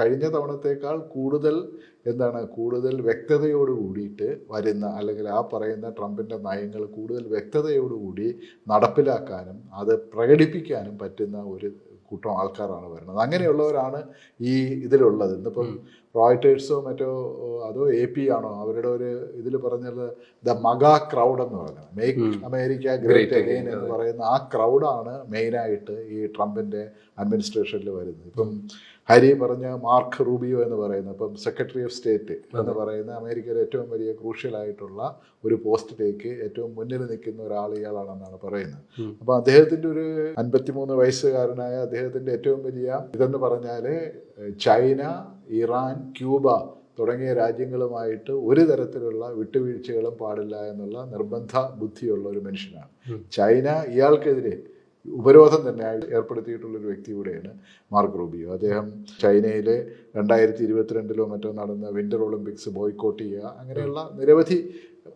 കഴിഞ്ഞ തവണത്തേക്കാൾ കൂടുതൽ എന്താണ് കൂടുതൽ വ്യക്തതയോട് കൂടിയിട്ട് വരുന്ന അല്ലെങ്കിൽ ആ പറയുന്ന ട്രംപിന്റെ നയങ്ങൾ കൂടുതൽ വ്യക്തതയോടുകൂടി നടപ്പിലാക്കാനും അത് പ്രകടിപ്പിക്കാനും പറ്റുന്ന ഒരു കൂട്ടം ആൾക്കാരാണ് വരുന്നത്. അങ്ങനെയുള്ളവരാണ് ഈ ഇതിലുള്ളത്. ഇന്നിപ്പം റോയിട്ടേഴ്സോ മറ്റോ അതോ എ പി ആണോ അവരുടെ ഒരു ഇതിൽ പറഞ്ഞത് ദ മഗാ ക്രൗഡ് എന്ന് പറയുന്നത്. മേക്ക് അമേരിക്ക ഗ്രേറ്റ് അഗെയിൻ എന്ന് പറയുന്ന ആ ക്രൗഡാണ് മെയിനായിട്ട് ഈ ട്രംപിന്റെ അഡ്മിനിസ്ട്രേഷനിൽ വരുന്നത്. ഇപ്പം ഹരി പറഞ്ഞ മാർക്ക് റൂബിയോ എന്ന് പറയുന്ന ഇപ്പം സെക്രട്ടറി ഓഫ് സ്റ്റേറ്റ് എന്ന് പറയുന്ന അമേരിക്കയിലെ ഏറ്റവും വലിയ ക്രൂഷ്യൽ ആയിട്ടുള്ള ഒരു പോസ്റ്റിലേക്ക് ഏറ്റവും മുന്നിൽ നിൽക്കുന്ന ഒരാൾ ഇയാളാണെന്നാണ് പറയുന്നത്. അപ്പം അദ്ദേഹത്തിന്റെ ഒരു അൻപത്തിമൂന്ന് വയസ്സുകാരനായ അദ്ദേഹത്തിന്റെ ഏറ്റവും വലിയ ഇതെന്ന് പറഞ്ഞാൽ ചൈന ഇറാൻ ക്യൂബ തുടങ്ങിയ രാജ്യങ്ങളുമായിട്ട് ഒരു തരത്തിലുള്ള വിട്ടുവീഴ്ചകളും പാടില്ല എന്നുള്ള നിർബന്ധ ബുദ്ധിയുള്ള ഒരു മനുഷ്യനാണ്. ചൈന ഇയാൾക്കെതിരെ ഉപരോധം തന്നെ ഏർപ്പെടുത്തിയിട്ടുള്ള ഒരു വ്യക്തി കൂടെയാണ് മാർക്ക് റൂബിയോ. അദ്ദേഹം ചൈനയിലെ രണ്ടായിരത്തി ഇരുപത്തിരണ്ടിലോ മറ്റോ നടന്ന വിന്റർ ഒളിമ്പിക്സ് ബോയ്ക്കോട്ട് ചെയ്യുക അങ്ങനെയുള്ള നിരവധി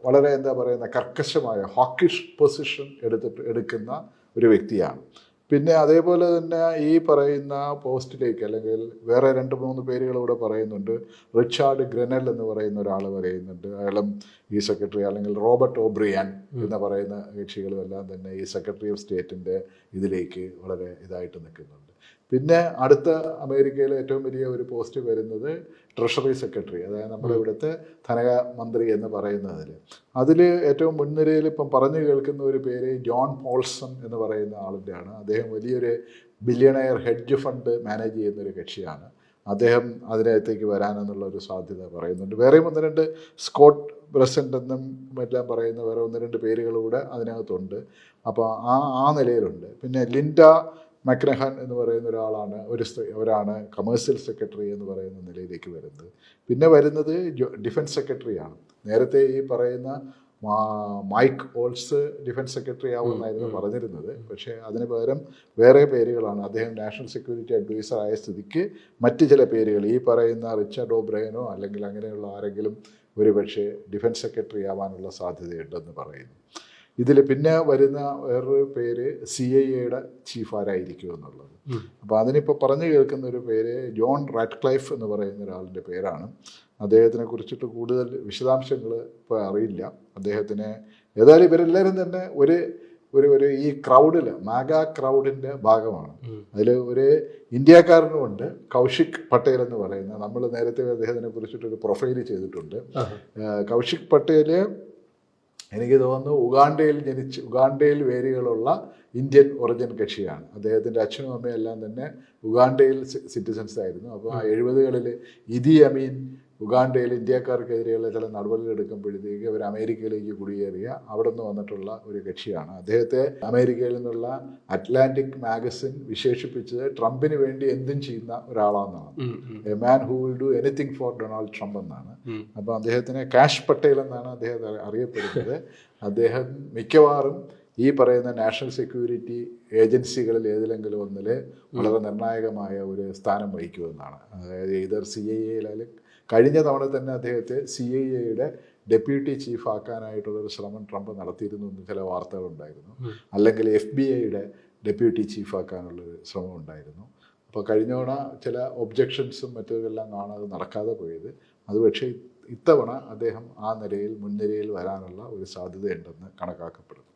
വളരെ എന്താ പറയുന്ന കർക്കശമായ ഹോക്കിഷ് പൊസിഷൻ എടുത്തിട്ട് എടുക്കുന്ന ഒരു വ്യക്തിയാണ്. പിന്നെ അതേപോലെ തന്നെ ഈ പറയുന്ന പോസ്റ്റിലേക്ക് അല്ലെങ്കിൽ വേറെ രണ്ട് മൂന്ന് പേരുകൾ ഇവിടെ പറയുന്നുണ്ട്. റിച്ചാർഡ് ഗ്രനൽ എന്ന് പറയുന്ന ഒരാൾ പറയുന്നുണ്ട്. അയാളും ഈ സെക്രട്ടറി അല്ലെങ്കിൽ റോബർട്ട് ഓബ്രിയാൻ എന്ന് പറയുന്ന കക്ഷികളും എല്ലാം തന്നെ ഈ സെക്രട്ടറി ഓഫ് സ്റ്റേറ്റിന്റെ ഇതിലേക്ക് വളരെ ഇതായിട്ട് നിൽക്കുന്നുണ്ട്. പിന്നെ അടുത്ത അമേരിക്കയിലെ ഏറ്റവും വലിയ ഒരു പോസ്റ്റ് വരുന്നത് ട്രഷറി സെക്രട്ടറി അതായത് നമ്മുടെ ഇവിടുത്തെ ധനമന്ത്രി എന്ന് പറയുന്നതിൽ. അതിൽ ഏറ്റവും മുൻനിരയിൽ ഇപ്പം പറഞ്ഞു കേൾക്കുന്ന ഒരു പേര് ജോൺ പോൾസൺ എന്ന് പറയുന്ന ആളിന്റെയാണ്. അദ്ദേഹം വലിയൊരു ബില്യണയർ ഹെഡ്ജ് ഫണ്ട് മാനേജ് ചെയ്യുന്ന ഒരു കക്ഷിയാണ്. അദ്ദേഹം അതിനകത്തേക്ക് വരാനെന്നുള്ള ഒരു സാധ്യത പറയുന്നുണ്ട്. വേറെയും ഒന്ന് രണ്ട് സ്കോട്ട് പ്രസന്റ് എന്നും എല്ലാം പറയുന്ന വേറെ ഒന്ന് രണ്ട് പേരുകളൂടെ അതിനകത്തുണ്ട്. അപ്പോൾ ആ ആ നിലയിലുണ്ട്. പിന്നെ ലിൻഡ മക്നഹൻ എന്ന് പറയുന്ന ഒരാളാണ് ഒരു സ്ത്രീ അവരാണ് കമേഴ്സ്യൽ സെക്രട്ടറി എന്ന് പറയുന്ന നിലയിലേക്ക് വരുന്നത്. പിന്നെ വരുന്നത് ഡിഫൻസ് സെക്രട്ടറിയാണ് നേരത്തെ ഈ പറയുന്ന മൈക്ക് ഓൾസ് ഡിഫൻസ് സെക്രട്ടറി ആവുമെന്നായിരുന്നു പറഞ്ഞിരുന്നത്. പക്ഷേ അതിന് പകരം വേറെ പേരുകളാണ്. അദ്ദേഹം നാഷണൽ സെക്യൂരിറ്റി അഡ്വൈസർ ആയ സ്ഥിതിക്ക് മറ്റ് ചില പേരുകൾ ഈ പറയുന്ന റിച്ചാർഡ് ഓബ്രയനോ അല്ലെങ്കിൽ അങ്ങനെയുള്ള ആരെങ്കിലും ഒരുപക്ഷെ ഡിഫൻസ് സെക്രട്ടറി ആവാനുള്ള സാധ്യതയുണ്ടെന്ന് പറയുന്നു. ഇതിൽ പിന്നെ വരുന്ന വേറൊരു പേര് സി ഐ എയുടെ ചീഫ് ആരായിരിക്കും എന്നുള്ളത്. അപ്പോൾ അതിനിപ്പോൾ പറഞ്ഞു കേൾക്കുന്ന ഒരു പേര് ജോൺ റാറ്റ്ക്ലൈഫ് എന്ന് പറയുന്ന ഒരാളിന്റെ പേരാണ്. അദ്ദേഹത്തിനെ കുറിച്ചിട്ട് കൂടുതൽ വിശദാംശങ്ങൾ ഇപ്പോൾ അറിയില്ല. അദ്ദേഹത്തിന് ഏതായാലും ഇവരെല്ലാവരും തന്നെ ഒരു ഒരു ഒരു ഈ ക്രൗഡിൽ മാഗ ക്രൗഡിന്റെ ഭാഗമാണ്. അതിൽ ഒരു ഇന്ത്യക്കാരനുമുണ്ട് കൗശിക് പട്ടേൽ എന്ന് പറയുന്ന. നമ്മൾ നേരത്തെ അദ്ദേഹത്തിനെ കുറിച്ചിട്ടൊരു പ്രൊഫൈൽ ചെയ്തിട്ടുണ്ട്. കൗശിക് പട്ടേൽ എനിക്ക് തോന്നുന്നു ഉഗാണ്ടയിൽ ജനിച്ച് ഉഗാണ്ടയിൽ വേരുകളുള്ള ഇന്ത്യൻ ഒറിജിൻ കക്ഷിയാണ്. അദ്ദേഹത്തിന്റെ അച്ഛനും അമ്മയും എല്ലാം തന്നെ ഉഗാണ്ടയിൽ സിറ്റിസൺസ് ആയിരുന്നു. അപ്പോൾ ആ എഴുപതുകളിൽ ഇതി അമീൻ ഉഗാണ്ടയിൽ ഇന്ത്യക്കാർക്കെതിരെയുള്ള ചില നടപടികൾ എടുക്കുമ്പോഴത്തേക്ക് അവർ അമേരിക്കയിലേക്ക് കുടിയേറിയ അവിടെ നിന്ന് വന്നിട്ടുള്ള ഒരു കക്ഷിയാണ്. അദ്ദേഹത്തെ അമേരിക്കയിൽ നിന്നുള്ള അറ്റ്ലാന്റിക് മാഗസിൻ വിശേഷിപ്പിച്ചത് ട്രംപിന് വേണ്ടി എന്തും ചെയ്യുന്ന ഒരാളാണെന്നാണ്. A man who will do anything for Donald Trump എന്നാണ്. അപ്പോൾ അദ്ദേഹത്തിനെ കാഷ് പട്ടേൽ എന്നാണ് അദ്ദേഹത്തെ അറിയപ്പെടുന്നത്. അദ്ദേഹം മിക്കവാറും ഈ പറയുന്ന നാഷണൽ സെക്യൂരിറ്റി ഏജൻസികളിൽ ഏതിലെങ്കിലും ഒന്നിൽ വളരെ നിർണായകമായ ഒരു സ്ഥാനം വഹിക്കുമെന്നാണ്. അതായത് ഇതർ സി ഐ എയിൽ കഴിഞ്ഞ തവണ തന്നെ അദ്ദേഹത്തെ സി ഐ എയുടെ ഡെപ്യൂട്ടി ചീഫ് ആക്കാനായിട്ടുള്ളൊരു ശ്രമം ട്രംപ് നടത്തിയിരുന്നു എന്ന് ചില വാർത്തകളുണ്ടായിരുന്നു അല്ലെങ്കിൽ എഫ് ബി ഐയുടെ ഡെപ്യൂട്ടി ചീഫ് ആക്കാനുള്ളൊരു ശ്രമം ഉണ്ടായിരുന്നു. അപ്പോൾ കഴിഞ്ഞ തവണ ചില ഒബ്ജക്ഷൻസും മറ്റതെല്ലാം കാണാതെ നടക്കാതെ പോയത്. അത് പക്ഷേ ഇത്തവണ അദ്ദേഹം ആ നിലയിൽ മുൻനിരയിൽ വരാനുള്ള ഒരു സാധ്യതയുണ്ടെന്ന് കണക്കാക്കപ്പെടുന്നു.